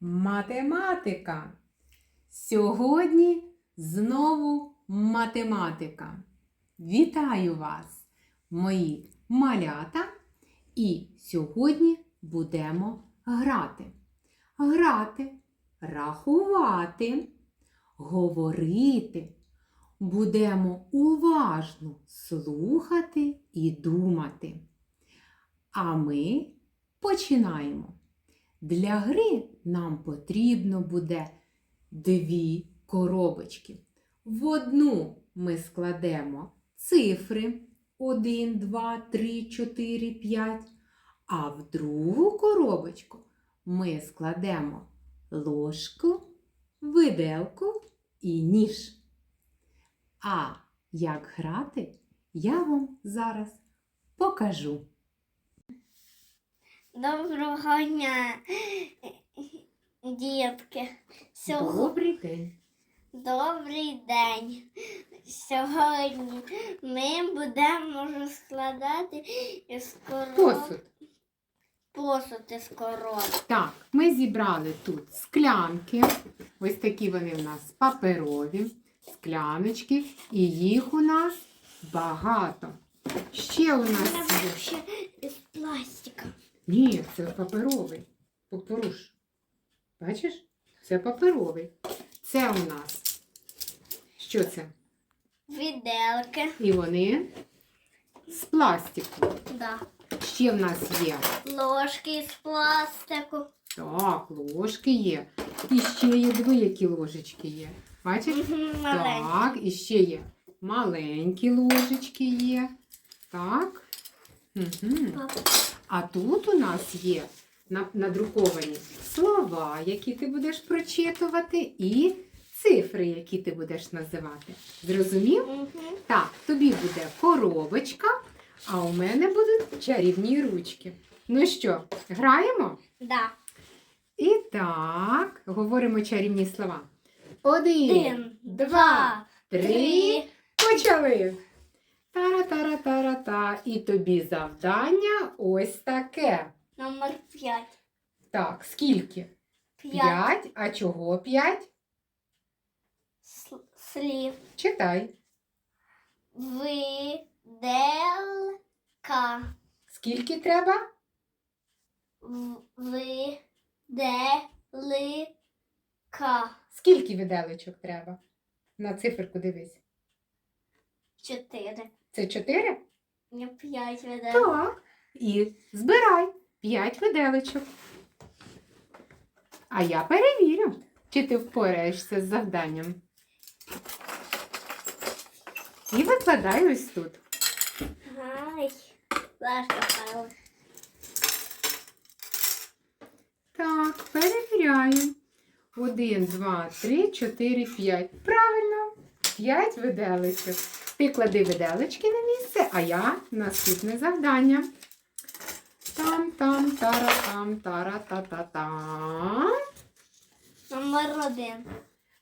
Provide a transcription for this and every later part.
математика. Сьогодні знову математика. Вітаю вас, мої малята! І сьогодні будемо грати. Грати, рахувати, говорити. Будемо уважно слухати і думати. А ми починаємо. Для гри нам потрібно буде дві коробочки. В одну ми складемо цифри 1, 2, 3, 4, 5, а в другу коробочку ми складемо ложку, виделку і ніж. А як грати, я вам зараз покажу. Доброго дня, дітки. Сьогодні Добрий день! добрий день. Сьогодні ми будемо розкладати із короб... Посуд. посуд із короб. Так, ми зібрали тут склянки. Ось такі вони в нас паперові, скляночки, і їх у нас багато. Ще у нас ще із пластика. Ні, це паперовий. Поруш. Бачиш? Це паперовий. Це у нас. Що це? Віделки. І вони з пластику. Да. Ще в нас є. Ложки з пластику. Так, ложки є. І ще є диви, які ложечки є. Бачиш? Так, і ще є маленькі ложечки є. Так. Угу. А тут у нас є надруковані слова, які ти будеш прочитувати, і цифри, які ти будеш називати. Зрозумів? Мгм. Так, тобі буде коробочка, а у мене будуть чарівні ручки. Ну що, граємо? Да. І так, говоримо чарівні слова. Один, Один, два, три. три. Почали. Тара-тара-тара-та. І тобі завдання ось таке. Номер п'ять. Так, скільки? П'ять П'ять. А чого п'ять? слів. Читай. Виделка. Скільки треба? Виделика. Скільки виделечок треба? На циферку дивись. Чотири. Це чотири? Не п'ять виделок. Так. І збирай п'ять виделечок. А я перевірю, чи ти впораєшся з завданням. І викладай ось тут. Ай. Так, перевіряємо. Один, два, три, чотири, п'ять. Правильно. П'ять виделечок. Ти клади виделечки на місце, а я наступне завдання. Там, там, тара, там, тара, та, та, та. Номер один.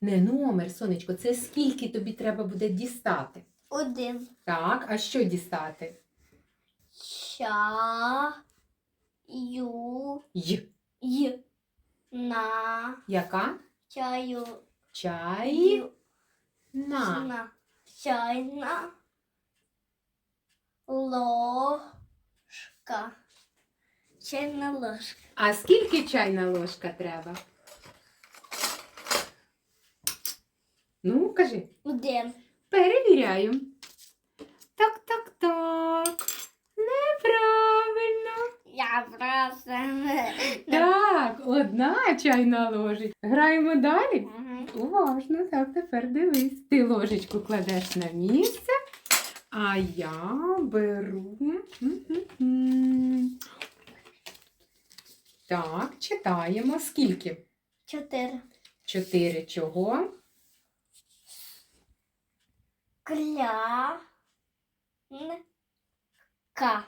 Не номер, сонечко, це скільки тобі треба буде дістати. Один. Так, а що дістати? Ча. Ю. Й. Й. На. Яка? Чаю. Чай. Ю. На. На. Чайна. Ложка. Чайна ложка. А скільки чайна ложка треба? Ну, кажи. Один. Перевіряю. Так, так, так. Неправильно. Я просто. Так, чайна ложечка. Граємо далі. Мгм. Уважно, так, тепер дивись. Ти ложечку кладеш на місце, а я беру. Так, читаємо. Скільки? Чотири. Чотири чого? Кля. Ка.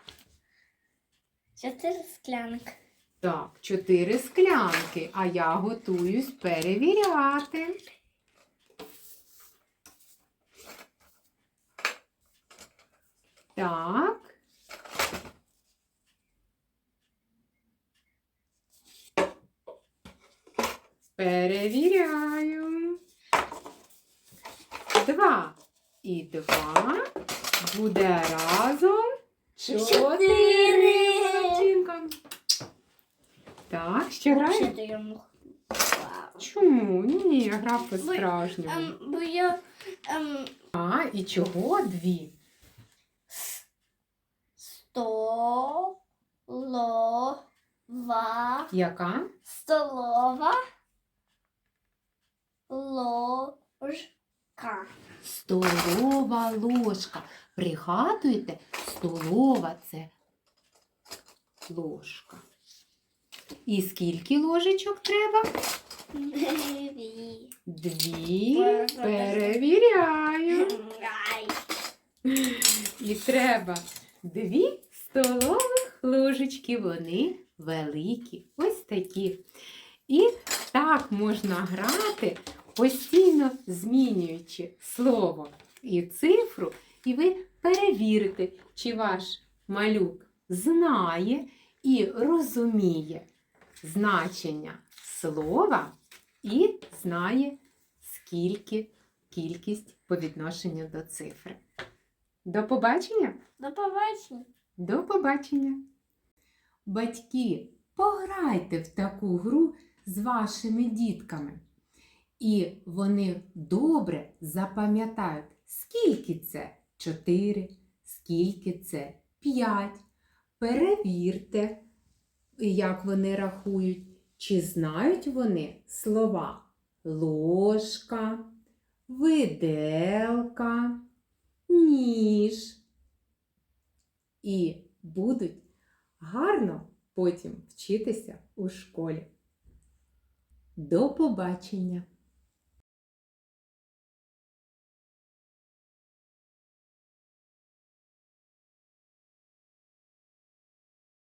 Чотири склянки. Так, чотири склянки, а я готуюсь перевіряти. Так. Перевіряю. Два і два буде разом чотири. Так, ще граємо? Чотири. Вау. Чому? Ні, гра по-справжньому. Ем, бо я ем, А, і чого дві? столова, Яка? столова, ложка. Столова ложка. Пригадуєте, столова це ложка. І скільки ложечок треба? Дві. Дві. Перевіряю. І треба дві столових ложечки. Вони великі. Ось такі. І так можна грати, постійно змінюючи слово і цифру, і ви перевірите, чи ваш малюк знає і розуміє значення слова і знає, скільки кількість по відношенню до цифри. До побачення! До побачення. До побачення! Батьки, пограйте в таку гру з вашими дітками. І вони добре запам'ятають, скільки це 4, скільки це 5. Перевірте, як вони рахують, чи знають вони слова ложка, виделка, ніж. І будуть гарно потім вчитися у школі. До побачення!